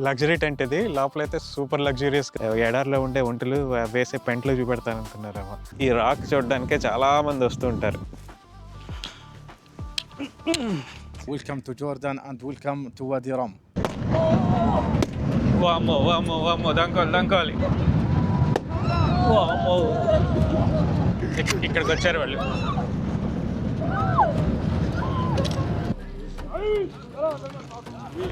Luxury tent ఇది. లోపలైతే super luxuries ఎడారిలో ఉండే ఒంటలు వేసే పెంట్లు చూపెడతాను అనుకున్నారేమో. ఈ రాక్ చూడడానికే చాలా మంది వస్తూ ఉంటారు Welcome to Jordan and welcome to Wadi Rum. వామ్మో వామ్మో వామ్మో దంకోలి దంకోలి వామ్మో ఇక్- ఇక్కడికి వచ్చారు వాళ్ళు. Hello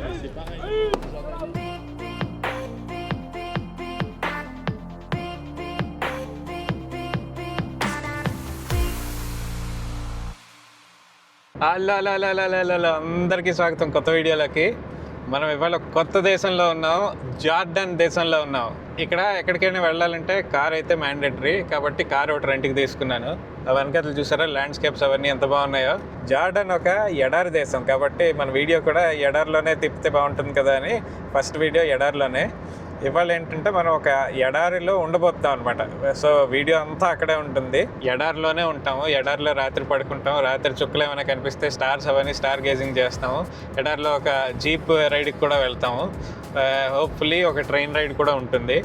hello hello hello hello అందరికీ స్వాగతం. కొత్త వీడియోలోకి. మనం ఇవాళ కొత్త దేశంలో ఉన్నాం జార్డన్ దేశంలో ఉన్నాం. ఇక్కడ ఎక్కడికైనా వెళ్ళాలంటే కార్ అయితే మ్యాండేటరీ కాబట్టి కార్ ఒకటి రెంట్కి తీసుకున్నాను. ఆ చూసారా ల్యాండ్స్కేప్స్ అవన్నీ ఎంత బాగున్నాయో? జార్డన్ ఒక ఎడారి దేశం కాబట్టి మన వీడియో కూడా ఎడారిలోనే తిప్పితే బాగుంటుంది కదా అని ఫస్ట్ వీడియో ఎడారిలోనే. ఇవాళ ఏంటంటే మనం ఒక ఎడారిలో ఉండబోతాం అనమాట సో వీడియో అంతా అక్కడే ఉంటుంది. ఎడారిలోనే ఉంటాము. ఎడారిలో రాత్రి పడుకుంటాం రాత్రి చుక్కలు ఏమైనా కనిపిస్తే స్టార్స్ అవన్నీ స్టార్ గేజింగ్ చేస్తాము. ఎడారిలో ఒక జీప్ రైడ్కి కూడా వెళ్తాము. హోప్ఫుల్లీ ఒక ట్రైన్ రైడ్ కూడా ఉంటుంది.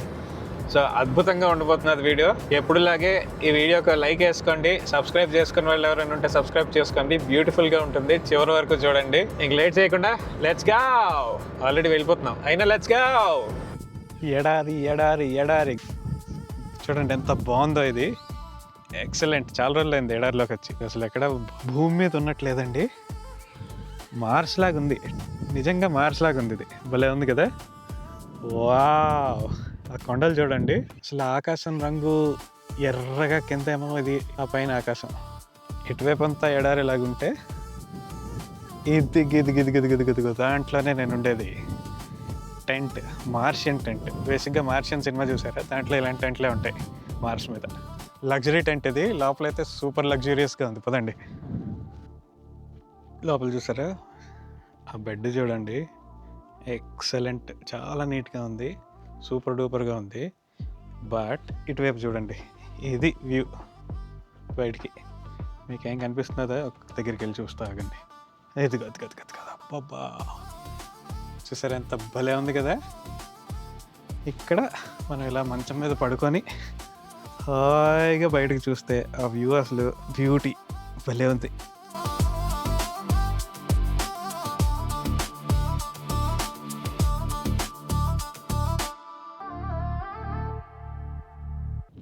సో అద్భుతంగా ఉండబోతున్నది వీడియో. ఎప్పుడులాగే ఈ వీడియోకి లైక్ వేసుకోండి. సబ్స్క్రైబ్ చేసుకున్న వాళ్ళు ఎవరైనా ఉంటే సబ్స్క్రైబ్ చేసుకోండి. బ్యూటిఫుల్గా ఉంటుంది. చివరి వరకు చూడండి. ఇంక లేట్ చేయకుండా లెట్స్గా ఆల్రెడీ వెళ్ళిపోతున్నాం. అయినా లెట్స్గా ఎడారి ఎడారి ఎడారి చూడండి ఎంత బాగుందో ఇది ఎక్సలెంట్ చాలా రోజులు అయింది ఎడారిలోకి వచ్చి అసలు ఎక్కడ భూమి మీద ఉన్నట్లేదండి మార్స్ లాగా ఉంది నిజంగా మార్స్ లాగా ఉంది ఇది భలే ఉంది కదా వావ్ ఆ కొండలు చూడండి అసలు ఆకాశం రంగు ఎర్రగా కింద ఏమో ఇది ఆ పైన ఆకాశం ఇటువైపు అంతా ఎడారి లాగుంటే ఇది గిది గిది గిది గిది గిది దాంట్లోనే నేను ఉండేది టెంట్ మార్షియన్ టెంట్. బేసిక్గా మార్షియన్ సినిమా చూసారా? దాంట్లో ఇలాంటి టెంట్లే ఉంటాయి మార్స్ మీద. లగ్జరీ టెంట్ ఇది. లోపల అయితే సూపర్ లగ్జూరియస్గా ఉంది. పదండి. లోపల చూసారా? ఆ బెడ్ చూడండి. ఎక్సలెంట్. చాలా నీట్గా ఉంది. సూపర్ డూపర్గా ఉంది. బట్ ఇటువైపు చూడండి. ఇది వ్యూ. బయటికి. మీకు ఏం కనిపిస్తున్నదో దగ్గరికి వెళ్ళి చూస్తా ఆగండి. ఇది గది గది గది కదా అబ్బబ్బా! చూసారు ఎంత భలే ఉంది కదా? ఇక్కడ మనం ఇలా మంచం మీద పడుకొని హాయిగా బయటకు చూస్తే ఆ వ్యూ అసలు బ్యూటీ భలే ఉంది.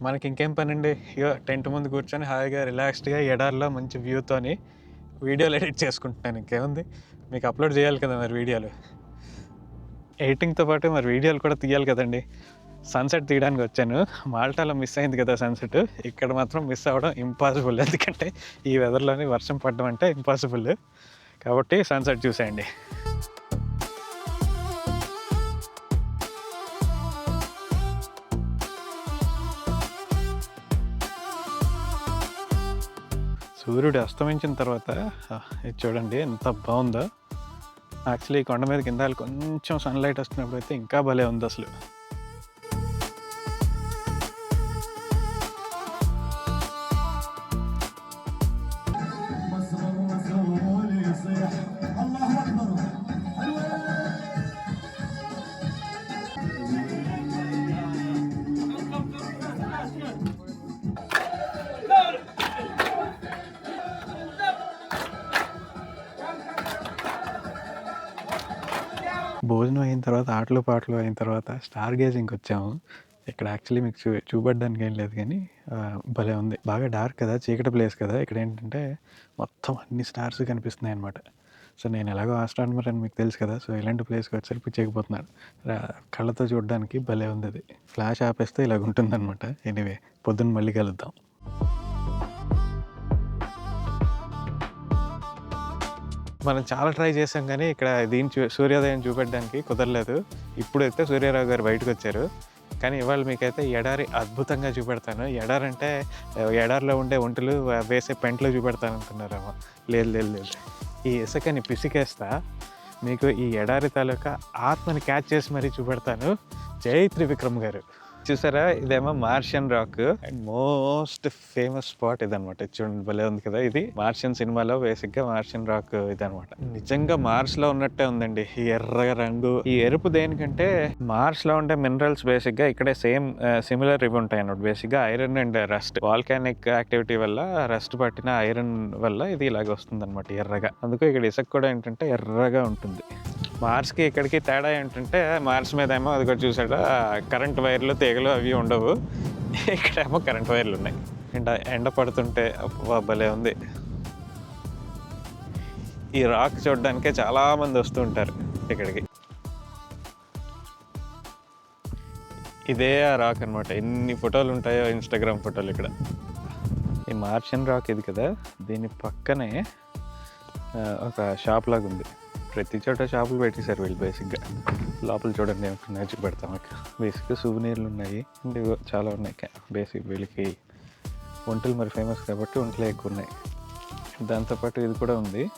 మనకి ఇంకేం పని అండి ఇగో టెంట్ ముందు కూర్చొని హాయిగా రిలాక్స్డ్గా ఎడారిలో మంచి వ్యూతోని వీడియోలు ఎడిట్ చేసుకుంటున్నాను. ఇంకేముంది? మీకు అప్లోడ్ చేయాలి కదా మరి వీడియోలు. ఎడిటింగ్తో పాటు మరి వీడియోలు కూడా తీయాలి కదండి. సన్సెట్ తీయడానికి వచ్చాను. మాల్టాలో మిస్ అయింది కదా సన్సెట్ ఇక్కడ మాత్రం మిస్ అవ్వడం ఇంపాసిబుల్ ఎందుకంటే ఈ వెదర్లోని వర్షం పడడం అంటే ఇంపాసిబుల్ కాబట్టి సన్సెట్ చూసేయండి. సూర్యుడు అస్తమించిన తర్వాత ఇది చూడండి ఎంత బాగుందో. యాక్చువల్లీ కొండ మీద కింద కొంచెం సన్లైట్ వస్తున్నప్పుడు అయితే ఇంకా భలే ఉంది అసలు తర్వాత ఆటలు పాటలు అయిన తర్వాత స్టార్ గేజింగ్కి వచ్చాము. ఇక్కడ యాక్చువల్లీ మీకు చూ చూపడడానికి ఏం లేదు కానీ భలే ఉంది. బాగా డార్క్ కదా చీకటి ప్లేస్ కదా. ఇక్కడ ఏంటంటే మొత్తం అన్ని స్టార్స్ కనిపిస్తున్నాయి అనమాట సో నేను ఎలాగో ఆస్ట్రానమర్ అని మీకు తెలుసు కదా సో ఇలాంటి ప్లేస్కి వచ్చేసరికి చేయకపోతున్నాడు కళ్ళతో చూడడానికి భలే ఉంది అది. ఫ్లాష్ ఆపేస్తే ఇలాగ ఉంటుందన్నమాట ఎనీవే పొద్దున్న మళ్ళీ కలుద్దాం. మనం చాలా ట్రై చేసాం కానీ ఇక్కడ దీని చూ సూర్యోదయం చూపెట్టడానికి కుదరలేదు. ఇప్పుడైతే సూర్యారావు గారు బయటకు వచ్చారు. కానీ ఇవాళ మీకైతే ఎడారి అద్భుతంగా చూపెడతాను. ఎడారి అంటే ఎడారిలో ఉండే ఒంటలు వేసే పెంట్లు చూపెడతాను అనుకున్నారేమో లేదు లేదు లేదు. ఈ ఇసుకని పిసికేస్తా. మీకు ఈ ఎడారి తాలూకా ఆత్మని క్యాచ్ చేసి మరీ చూపెడతాను. జై త్రివిక్రమ్ గారు. చూసారా? ఇదేమో Martian rock. And most famous spot ఇదనమాట చూడండి భలే ఉంది కదా ఇది. మార్షియన్ సినిమాలో బేసిక్గా మార్షియన్ రాక్ ఇదనమాట నిజంగా మార్స్లో ఉన్నట్టే ఉందండి. ఈ ఎర్ర రంగు. ఈ ఎరుపు దేనికంటే మార్స్లో ఉండే మినరల్స్ బేసిక్గా ఇక్కడే సేమ్ సిమిలర్ ఇవి ఉంటాయి అన్నమాట బేసిక్గా iron and rust. Volcanic activity వల్ల రస్ట్ పట్టిన ఐరన్ వల్ల ఇది ఇలాగ వస్తుంది అనమాట ఎర్రగా. అందుకే ఇక్కడ ఇసుక కూడా ఏంటంటే ఎర్రగా ఉంటుంది. మార్స్కి ఇక్కడికి తేడా ఏంటంటే మార్స్ మీద ఏమో అది కూడా చూసాడా కరెంట్ వైర్లు తీగలు అవి ఉండవు. ఇక్కడేమో కరెంట్ వైర్లు ఉన్నాయి ఎండ ఎండ పడుతుంటే అబ్బా, భలే ఉంది. ఈ రాక్ చూడడానికే చాలామంది వస్తూ ఉంటారు ఇక్కడికి. ఇదే ఆ రాక్ అనమాట ఎన్ని ఫోటోలు ఉంటాయో ఇన్స్టాగ్రామ్ ఫోటోలు ఇక్కడ. ఈ మార్షన్ రాక్ ఇది కదా దీని పక్కనే ఒక షాప్ లాగా ఉంది ప్రతి చోట షాపులు పెట్టేశారు వీళ్ళు బేసిక్గా. లోపల చూడండి ఏమన్నా చూపెడతాం అక్కడ బేసిక్గా సువనీర్లు ఉన్నాయి. అంటే చాలా ఉన్నాయి. బేసిక్ వీళ్ళకి వంటలు మరి ఫేమస్ కాబట్టి వంటలే ఎక్కువ ఉన్నాయి. దాంతోపాటు ఇది కూడా ఉంది.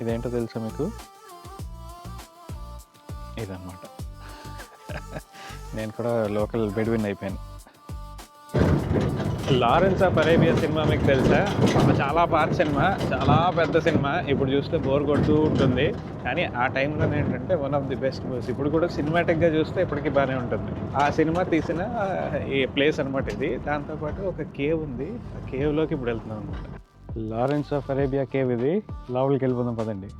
ఇదేంటో తెలుసా మీకు? ఇదన్నమాట. నేను కూడా లోకల్ బెడ్విన్ అయిపోయాను. లారెన్స్ ఆఫ్ అరేబియా సినిమా మీకు తెలుసా? చాలా పాత సినిమా చాలా పెద్ద సినిమా. ఇప్పుడు చూస్తే బోర్ కొడుతూ ఉంటుంది. కానీ ఆ టైంలో ఏంటంటే one of the best movies ఇప్పుడు కూడా సినిమాటిక్గా చూస్తే ఇప్పటికీ బాగానే ఉంటుంది. ఆ సినిమా తీసిన ఈ ప్లేస్ అనమాట ఇది. దాంతోపాటు ఒక కేవ్ ఉంది. ఆ కేవ్లోకి ఇప్పుడు వెళ్తున్నాం అనమాట లారెన్స్ ఆఫ్ అరేబియా కేవ్ ఇది. లోపలికి వెళ్ళిపోదాం పదండి.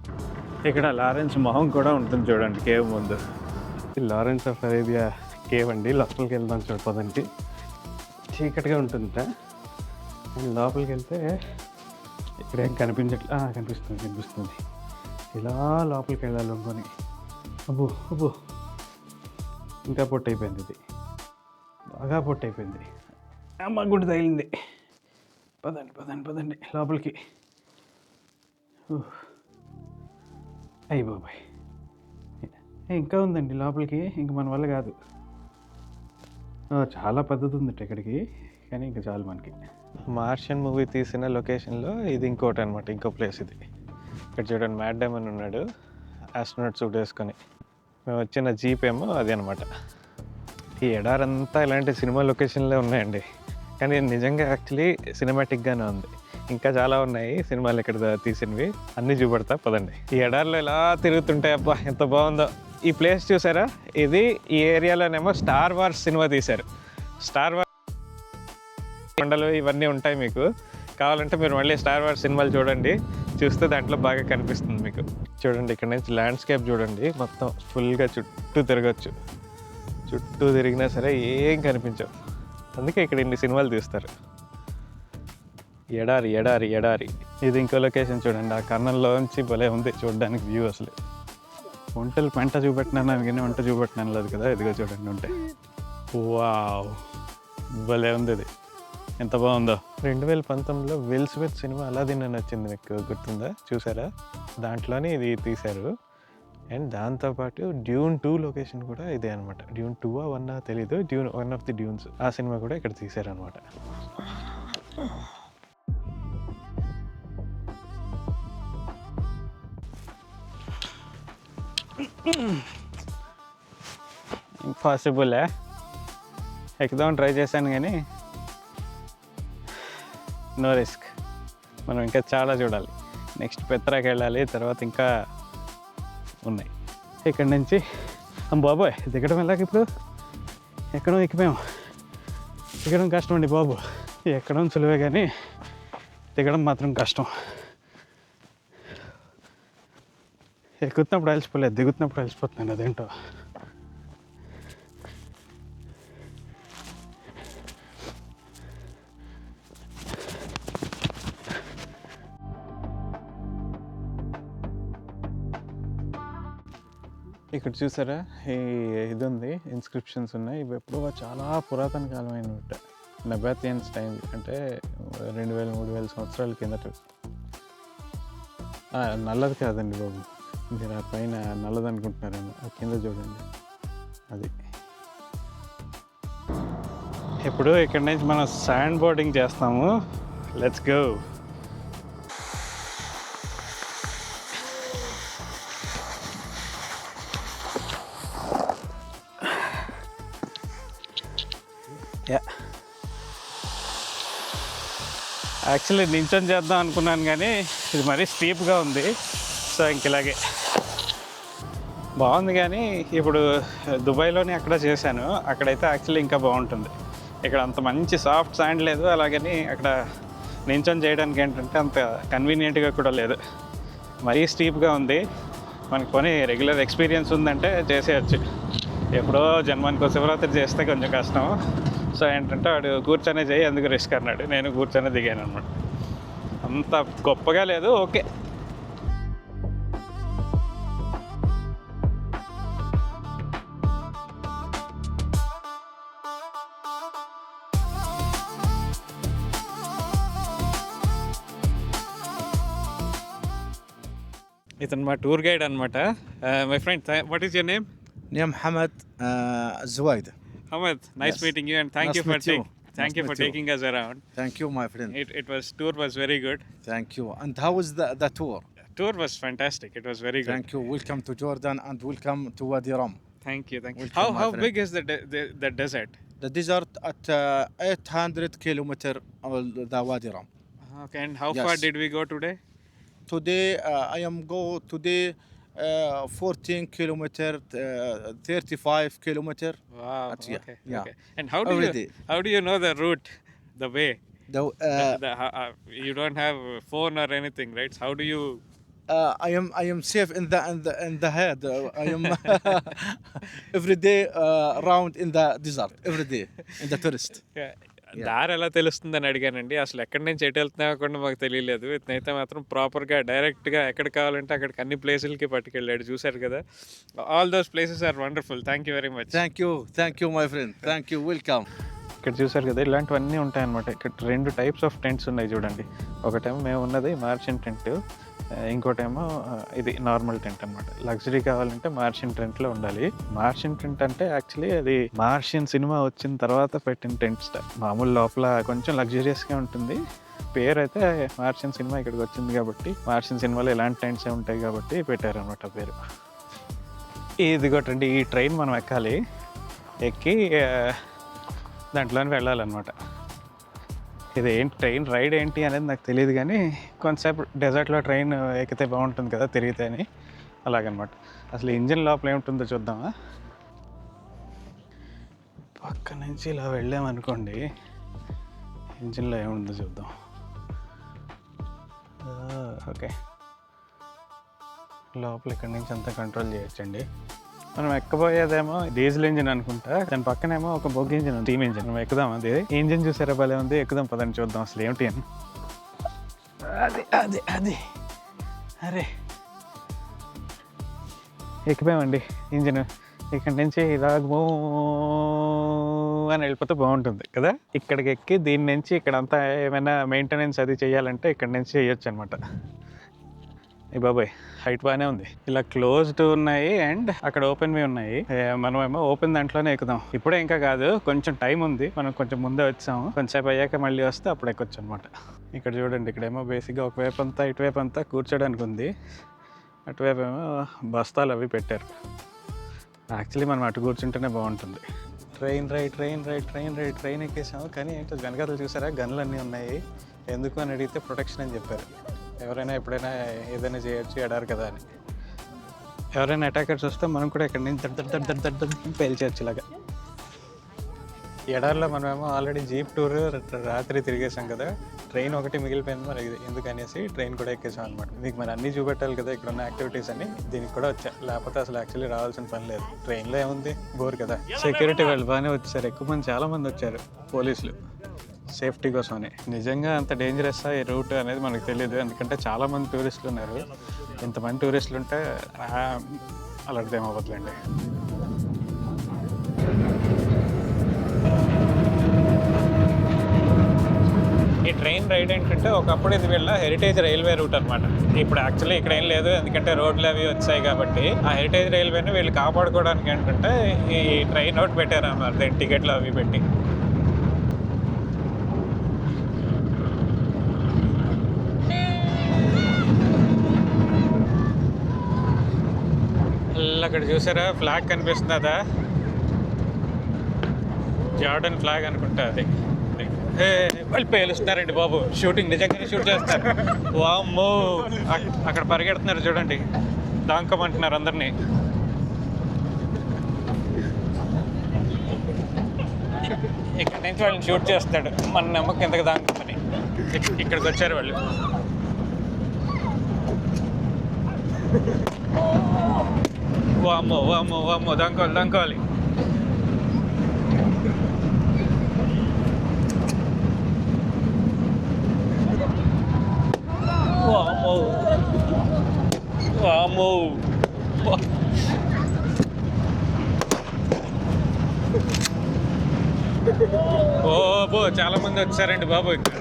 ఇక్కడ లారెన్స్ మొహం కూడా ఉంటుంది చూడండి కేవ్ ముందు. లారెన్స్ ఆఫ్ అరేబియా కేవ్ అండి. లోపలికి వెళ్దాం చూడపోదండి చీకటిగా ఉంటుంది అండ్ లోపలికి వెళ్తే ఇక్కడేం ఏం కనిపిస్తుంది కనిపిస్తుంది. ఇలా లోపలికి వెళ్ళాలి అనుకొని. అబ్బో అబ్బో. ఇంకా పొట్టు అయిపోయింది ఇది. బాగా పొట్టు అయిపోయింది అమ్మ గుడి తగిలింది. పదండి పదండి పదండి. లోపలికి. అయ్యి బాబాయ్. ఇంకా ఉందండి లోపలికి. ఇంక మన వల్ల కాదు. చాలా పెద్దది ఉందట ఇక్కడికి కానీ ఇంకా చాలు మనకి. మార్షియన్ మూవీ తీసిన లొకేషన్లో ఇది ఇంకోటి అనమాట ఇంకో ప్లేస్ ఇది. ఇక్కడ చూడండి మ్యాట్ డైమన్ ఉన్నాడు ఆస్ట్రోనట్ సూట్ వేసుకొని. మేము వచ్చిన జీప్ ఏమో అది అనమాట. ఈ ఎడారంతా ఇలాంటి సినిమా లొకేషన్లే ఉన్నాయండి. కానీ నిజంగా యాక్చువల్లీ సినిమాటిక్గానే ఉంది. ఇంకా చాలా ఉన్నాయి సినిమాలు ఇక్కడ తీసినవి. అన్నీ చూపెడతా పదండి. ఈ ఎడార్లో ఎలా తిరుగుతుంటాయి అబ్బా ఎంత బాగుందో. ఈ ప్లేస్ చూసారా? ఇది ఈ ఏరియాలోనేమో స్టార్ వార్స్ సినిమా తీశారు. స్టార్ వార్ కొండలు ఇవన్నీ ఉంటాయి మీకు. కావాలంటే మీరు మళ్ళీ స్టార్ వార్ సినిమాలు చూడండి. చూస్తే దాంట్లో బాగా కనిపిస్తుంది మీకు. చూడండి ఇక్కడ నుంచి ల్యాండ్స్కేప్ చూడండి. మొత్తం ఫుల్గా చుట్టూ తిరగచ్చు. చుట్టూ తిరిగినా సరే ఏం కనిపించవు. అందుకే ఇక్కడ ఇన్ని సినిమాలు తీస్తారు. ఎడారి ఎడారి ఎడారి. ఇది ఇంకో లొకేషన్ చూడండి. ఆ కర్ణంలోంచి భలే ఉంది చూడడానికి వ్యూ అసలు. వంటలు పంట చూపెట్టినాను? కానీ వంట చూపెట్టినాను లేదు కదా? ఇదిగో చూడండి ఉంటే. వావ్. భలే ఉంది ఇది. ఎంత బాగుందో. రెండు వేల పంతొమ్మిదిలో విల్స్ విత్ సినిమా అలాదిన్ అని వచ్చింది మీకు గుర్తుందా? చూసారా? దాంట్లోనే ఇది తీశారు. అండ్ దాంతోపాటు డ్యూన్ టూ లొకేషన్ కూడా ఇదే అనమాట డ్యూన్ టూ వన్ తెలీదు. Dune one of the Dunes ఆ సినిమా కూడా ఇక్కడ తీశారనమాట ఇంపాసిబులే ఎక్కుదాం ట్రై చేశాను కానీ నో రిస్క్ మనం ఇంకా చాలా చూడాలి. నెక్స్ట్ పెత్రాకి వెళ్ళాలి తర్వాత ఇంకా ఉన్నాయి. ఇక్కడ నుంచి బాబోయ్ దిగడం ఎలాగ ఇప్పుడు? ఎక్కడం ఎక్కిపోయాం. దిగడం కష్టం అండి బాబు. ఎక్కడం సులువే కానీ దిగడం మాత్రం కష్టం. ఎక్కుతున్నప్పుడు అలసిపోలేదు దిగుతున్నప్పుడు అలసిపోతున్నాను అదేంటో. ఇక్కడ చూసారా? ఈ ఇది ఉంది ఇన్స్క్రిప్షన్స్ ఉన్నాయి. ఇవి ఎప్పుడో చాలా పురాతన కాలమైన నెబాథియన్స్ టైం అంటే రెండు వేల మూడు వేల సంవత్సరాల కిందట. నల్లది కాదండి బాబు. మీరు ఆ పైన నల్లదనుకుంటున్నారేమో ఆ కింద చూడండి. అది. ఇప్పుడు ఇక్కడ నుంచి మనం శాండ్ బోర్డింగ్ చేస్తాము. లెట్స్ గో యా యాక్చువల్లీ నించొని చేద్దాం అనుకున్నాను కానీ ఇది మరీ స్టీప్గా ఉంది. సో ఇంక ఇలాగే. బాగుంది కానీ ఇప్పుడు దుబాయ్లోనే అక్కడ చేశాను. అక్కడైతే యాక్చువల్లీ ఇంకా బాగుంటుంది. ఇక్కడ అంత మంచి సాఫ్ట్ శాండ్ లేదు. అలాగని అక్కడ నించొని చేయడానికి ఏంటంటే అంత కన్వీనియంట్గా కూడా లేదు. మరీ స్టీప్గా ఉంది. మనకు కొని రెగ్యులర్ ఎక్స్పీరియన్స్ ఉందంటే చేసేయచ్చు. ఎప్పుడో జన్మానికి శివరాత్రి చేస్తే కొంచెం కష్టం. సో ఏంటంటే వాడు కూర్చొనే చేయి ఎందుకు రిస్క్ అన్నాడు. నేను కూర్చొని దిగాను అనమాట అంత గొప్పగా లేదు. ఓకే. ఇతను మా టూర్ గైడ్ అనమాట my friend what is your name name Hamad Juwaid Hamad nice meeting you and thank you for take thank you for taking us around thank you my friend it it was tour was very good thank you and how was the the tour tour was fantastic it was very good thank you welcome to Jordan and welcome to Wadi Rum thank you thank you how how big is the the desert The desert at uh, 800 kilometer of the Wadi Rum. Okay, and how yes. far did we go today? Today uh, I am go today uh, 14 kilometer uh, 35 kilometer Wow. Yeah, okay. yeah. Okay. And how do Every you day. how do you know the route, the way? the, The- uh, the, ho- uh, you don't have a phone or anything, right? So how do you? uh, I am I am safe in the in the in the head. Uh, I am every day uh, around in the desert. Every day in the tourist. దారి ఎలా తెలుస్తుందని అడిగానండి. అసలు ఎక్కడి నుంచి ఎటు వెళ్తున్నామో కూడా మాకు తెలియలేదు. ఇతనైతే మాత్రం ప్రాపర్గా డైరెక్ట్గా ఎక్కడ కావాలంటే అక్కడికి అన్ని ప్లేసులకి పట్టుకెళ్ళాడు. చూశారు కదా? All those places are wonderful thank you very much Thank you, thank you, my friend. Thank you. Welcome. ఇక్కడ చూసారు కదా ఇలాంటివన్నీ ఉంటాయన్నమాట. ఇక్కడ రెండు టైప్స్ ఆఫ్ టెంట్స్ ఉన్నాయి చూడండి. ఒకటేమో మేము ఉన్నది మార్షన్ టెంట్ ఇంకోటేమో ఇది నార్మల్ టెంట్ అనమాట లగ్జరీ కావాలంటే మార్షియన్ టెంట్లో ఉండాలి. మార్షియన్ టెంట్ అంటే యాక్చువల్లీ అది మార్షియన్ సినిమా వచ్చిన తర్వాత పెట్టిన టెంట్ మామూలు లోపల కొంచెం లగ్జరియస్గా ఉంటుంది. పేరు అయితే మార్షన్ సినిమా ఇక్కడికి వచ్చింది కాబట్టి మార్షియన్ సినిమాలో ఇలాంటి టెంట్స్ ఉంటాయి కాబట్టి పెట్టారనమాట పేరు. ఇదిగోటండి ఈ ట్రైన్ మనం ఎక్కాలి. ఎక్కి దాంట్లోనే వెళ్ళాలన్నమాట. ఇది ఏంటి ట్రైన్ రైడ్ ఏంటి అనేది నాకు తెలియదు కానీ కొంతసేపు డెజర్ట్లో ట్రైన్ ఎక్కితే బాగుంటుంది కదా తిరిగితే అని అలాగనమాట. అసలు ఇంజిన్ లోపల ఏముంటుందో చూద్దామా? పక్క నుంచి ఇలా వెళ్ళామనుకోండి ఇంజిన్లో ఏముందో చూద్దాం. ఓకే. లోపల ఇక్కడి నుంచి అంతా కంట్రోల్ చేయొచ్చండి. మనం ఎక్కబోయేదేమో డీజిల్ ఇంజిన్ అనుకుంటా దాని పక్కనేమో ఒక బొగ్గు ఇంజిన్ ఉంది టీమ్ ఇంజిన్. మనం ఎక్కుదాం అది ఇంజిన్ చూసారా? భలే ఉంది. ఎక్కుదాం పదని చూద్దాం అసలు ఏమిటి అని. అది అది అది. అరే. ఎక్కిపోయామండి ఇంజిన్. ఇక్కడి నుంచి ఇలాగ అని వెళ్ళిపోతే బాగుంటుంది కదా? ఇక్కడికి ఎక్కి దీని నుంచి ఇక్కడంతా ఏమైనా మెయింటెనెన్స్ అది చేయాలంటే ఇక్కడ నుంచి చేయొచ్చు అనమాట ఈ బాబాయ్ హైట్ బాగానే ఉంది. ఇలా క్లోజ్డ్ ఉన్నాయి అండ్ అక్కడ ఓపెన్ మీ ఉన్నాయి. మనమేమో ఓపెన్ దాంట్లోనే ఎక్కుదాం. ఇప్పుడే ఇంకా కాదు కొంచెం టైం ఉంది. మనం కొంచెం ముందే వచ్చాము. కొంచెంసేపు అయ్యాక మళ్ళీ వస్తే అప్పుడు ఎక్కొచ్చు అనమాట ఇక్కడ చూడండి ఇక్కడేమో బేసిక్గా ఒకవైపు అంతా ఇటువైపు అంతా కూర్చోడానికి ఉంది. అటువైపు ఏమో బస్తాలు అవి పెట్టారు. యాక్చువల్లీ మనం అటు కూర్చుంటేనే బాగుంటుంది. Train right train right train right train ఎక్కేసాము. కానీ ఏంటో వెనకాతలు చూసారా? గన్లు అన్నీ ఉన్నాయి. ఎందుకు అని అడిగితే ప్రొటెక్షన్ అని చెప్పారు. ఎవరైనా ఎప్పుడైనా ఏదైనా చేయొచ్చు ఎడారు కదా అని. ఎవరైనా అటాకర్స్ వస్తే మనం కూడా ఇక్కడ నుంచి దడ్ దడ్ దడ్ దడ్ దడ్ పేల్చేయచ్చు ఇలాగా. ఎడారిలో మనమేమో ఆల్రెడీ జీప్ టూర్ రాత్రి తిరిగేసాం కదా ట్రైన్ ఒకటి మిగిలిపోయింది మరి ఎందుకనేసి ట్రైన్ కూడా ఎక్కేసాం అనమాట మీకు మరి అన్నీ చూపెట్టాలి కదా ఇక్కడ ఉన్న యాక్టివిటీస్ అని దీనికి కూడా వచ్చా. లేకపోతే అసలు యాక్చువల్లీ రావాల్సిన పని లేదు. ట్రైన్లో ఏముంది? బోర్ కదా. సెక్యూరిటీ వాళ్ళు బాగానే వచ్చారు. ఎక్కువ మంది చాలా మంది వచ్చారు పోలీసులు. సేఫ్టీ కోసమని. నిజంగా అంత డేంజరస్ ఈ రూట్ అనేది మనకు తెలియదు ఎందుకంటే చాలామంది టూరిస్టులు ఉన్నారు. ఇంతమంది టూరిస్టులు ఉంటే అలర్ట్ అలాంటిది ఏమవ్వదులేండి ఈ ట్రైన్ రైడ్ ఏంటంటే ఒకప్పుడు ఇది వీళ్ళ హెరిటేజ్ రైల్వే రూట్ అనమాట ఇప్పుడు యాక్చువల్లీ ఇక్కడ ఏం లేదు. ఎందుకంటే రోడ్లు అవి వచ్చాయి కాబట్టి ఆ హెరిటేజ్ రైల్వేని వీళ్ళు కాపాడుకోవడానికి ఏంటంటే ఈ ట్రైన్ అవుట్ పెట్టారు అన్నమాట టికెట్లు అవి పెట్టి. అల్ల అక్కడ చూసారా? ఫ్లాగ్ కనిపిస్తుందా జార్డన్ ఫ్లాగ్ అనుకుంటా అది. హే, వాళ్ళు పేలుస్తున్నారండి బాబు. షూటింగ్ నిజంగానే షూట్ చేస్తారు. వామ్మో. అక్కడ పరిగెడుతున్నారు చూడండి. దాంకమంటున్నారు అందరినీ. ఇక్కడ నుంచి వాళ్ళని షూట్ చేస్తాడు. మన నమ్మకం ఎంతకు దాంకమని. ఇక్కడికి వచ్చారు వాళ్ళు. వామ్మో వామ్మో వామ్మో దాంకోవాలి దాంకోవాలి వామ్మో వామ్మో వా- ఓ బో చాలా మంది వచ్చారండి బాబు ఇక్కడ.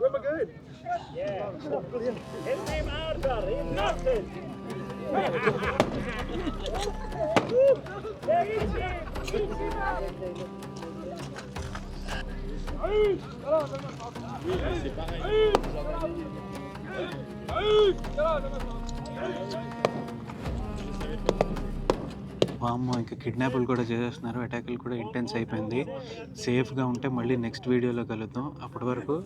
We're good. Yeah. His name Arda. వామ్మో ఇంకా కిడ్నాపులు కూడా చేసేస్తున్నారు. అటాకులు కూడా ఇంటెన్స్ అయిపోయింది. సేఫ్గా ఉంటే మళ్ళీ నెక్స్ట్ వీడియోలో కలుద్దాం. అప్పటి వరకు